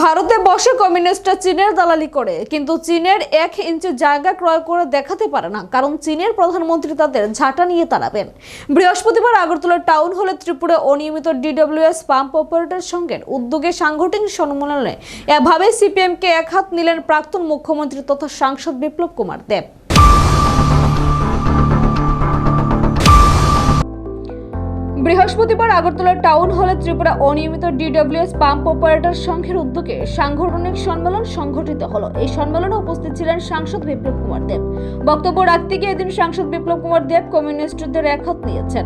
ভারতে বসে কমিউনিস্টরা চীনের দালালি করে, কিন্তু চীনের এক ইঞ্চি জায়গা ক্রয় করে দেখাতে পারে না, কারণ চীনের প্রধানমন্ত্রী তাদের ঝাঁটা নিয়ে তাড়াবেন। বৃহস্পতিবার আগরতলা টাউন হলে ত্রিপুরা অনিয়মিত ডিডব্লিউএস পাম্প অপারেটর সঙ্গে উদ্যোগে সাংগঠনিক সম্মেলনে এভাবে সিপিএমকে এক হাত নিলেন প্রাক্তন মুখ্যমন্ত্রী তথা সাংসদ বিপ্লব কুমার দেব। বৃহস্পতিবার আগরতলা টাউন হলে ত্রিপুরা অনিয়মিত ডিডব্লিউএস পাম্প অপারেটর সংঘের উদ্যোগে সাংগঠনিক সম্মেলন সংঘটিত হলো। এই সম্মেলনে উপস্থিত ছিলেন সাংসদ বিপ্লব কুমার দেব। বক্তব্য রাখতে গিয়ে এদিন সাংসদ বিপ্লব কুমার দেব কমিউনিস্টদের একহাত নিয়েছেন।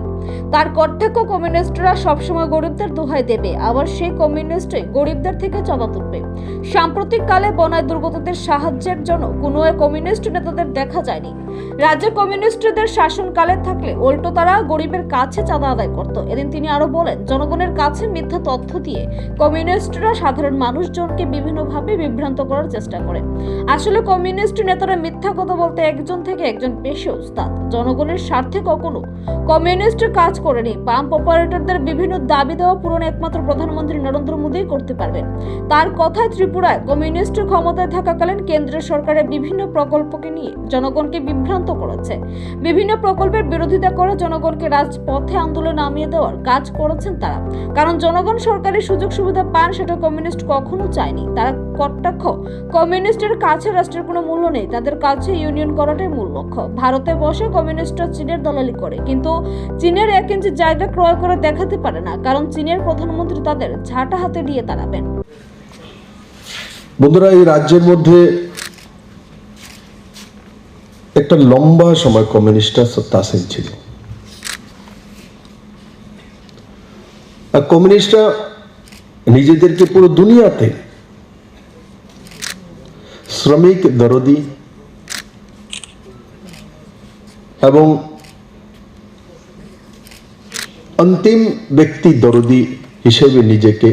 তার কর্তব্য কমিউনিস্টরা সবসময় গরিবদের দোহাই দেবে, আবার সেই কমিউনিস্টই গরিবদের থেকে চাঁদা তুলবে। সাম্প্রতিক কালে বনায় দুর্গতদের সাহায্যের জন্য কোনো কমিউনিস্ট নেতাদের দেখা যায়নি। রাজ্যের কমিউনিস্টদের শাসনকালে থাকলে উল্টো তারা গরিবের কাছে চাঁদা আদায় করত। এদিন তিনি আরও বলেন, জনগণের কাছে মিথ্যা তথ্য দিয়ে কমিউনিস্টরা সাধারণ মানুষজনকে বিভিন্নভাবে বিভ্রান্ত করার চেষ্টা করে। আসলে কমিউনিস্ট নেতারা মিথ্যা কথা বলতে একজন থেকে একজন বেশি উস্তাদ। জনগণের স্বার্থে কখনো কমিউনিস্ট কাজ করেনি পাম্প অপারেটরদের বিভিন্ন দাবি দেওয়া পূরণ একমাত্র প্রধানমন্ত্রী নরেন্দ্র মোদী করতে পারবেন। তার কথায় ত্রিপুরায় কমিউনিস্ট ক্ষমতায় থাকাকালীন কেন্দ্রীয় সরকারের বিভিন্ন প্রকল্পকে নিয়ে জনগণকে বিভ্রান্ত করেছে। বিভিন্ন প্রকল্পের বিরোধিতা করে জনগণকে রাজপথে আন্দোলন নামিয়ে দেওয়ার কাজ করেছেন তারা। কারণ জনগণ সরকারি সুযোগ সুবিধা পান সেটা কমিউনিস্ট কখনো চায়নি। তারা কটাক্ষ, কমিউনিস্টের কাছে রাষ্ট্রের কোনো মূল্য নেই, তাদের কাছে ইউনিয়ন করাটাই মূল লক্ষ্য। ভারতে বসে কমিউনিস্টরা চীনের দলালি করে, কিন্তু চীনের এক ইঞ্চি জায়গা ক্রয় করে দেখাতে পারে না, কারণ চীনের প্রধানমন্ত্রী তাদের ঝাঁটা হাতে দিয়ে দাঁড়াবেন। বন্ধুরা, এই রাজ্যের মধ্যে একটা লম্বা সময় কমিউনিস্টরা সত্তাসীন ছিল। আর কমিউনিস্টরা নিজেদেরকে পুরো দুনিয়াতে শ্রমিক দরদি এবং অন্তিম ব্যক্তি দরদি হিসেবে নিজেকে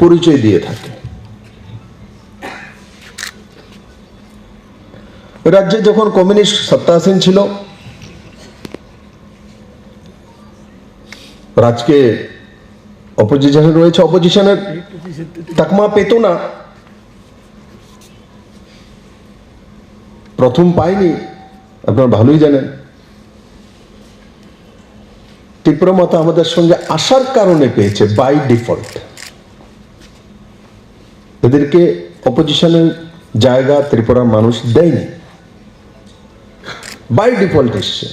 পরিচয় দিয়ে থাকে। রাজ্যে যখন কমিউনিস্ট সত্তাসীন ছিল, রাজকে অপোজিশনে রয়েছে অপোজিশনের তাকমা পেত না। প্রথম পায়নি আপনারা ভালোই জানেন। ত্রিপুরা মাতা আমাদের সঙ্গে আসার কারণে পেয়েছে বাই ডিফল্ট এদেরকে অপোজিশনের জায়গা ত্রিপুরার মানুষ দেয়নি। বাই ডিফল্ট এসছে।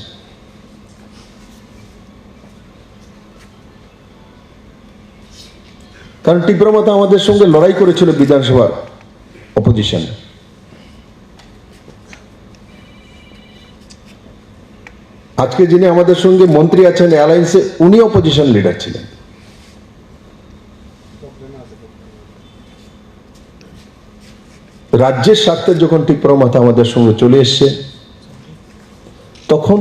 কারণ ত্রিপুরা মাতা আমাদের সঙ্গে লড়াই করেছিল বিধানসভার অপোজিশন আজকে যিনি আমাদের সঙ্গে মন্ত্রী আছেন অ্যালায়েন্সে উনি অপোজিশন লিডার ছিলেন। রাজ্যের স্বার্থে যখন ত্রিপুরা মাতা আমাদের সঙ্গে চলে এসছে, তখন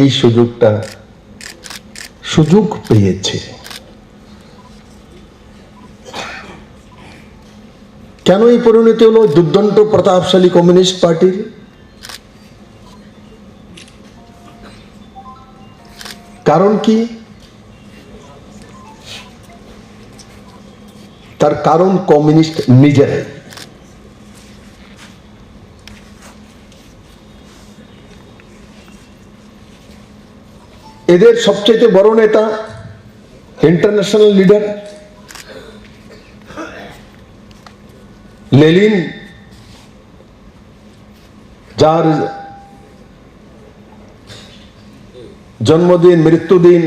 এই সুযোগটা সুযোগ পেয়েছে। কেন এই পরিণতি হলো দুর্দণ্ড প্রতাপশালী কমিউনিস্ট পার্টির কারণ কি? তার কারণ কমিউনিস্ট নিজেরাই। এদের সবচেয়ে বড় নেতা ইন্টারন্যাশনাল লিডার লেলিন যার জন্মদিন, মৃত্যুদিন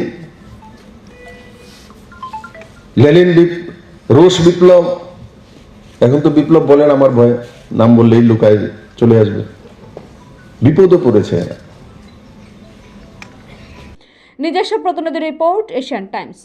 লেলিন রুশ বিপ্লব। এখন তো বিপ্লব বলেন আমার ভয়, নাম বললেই লুকায় চলে আসবে। বিপদও পড়েছে নিজস্ব প্রতিনিধি রিপোর্ট, এশিয়ান টাইমস।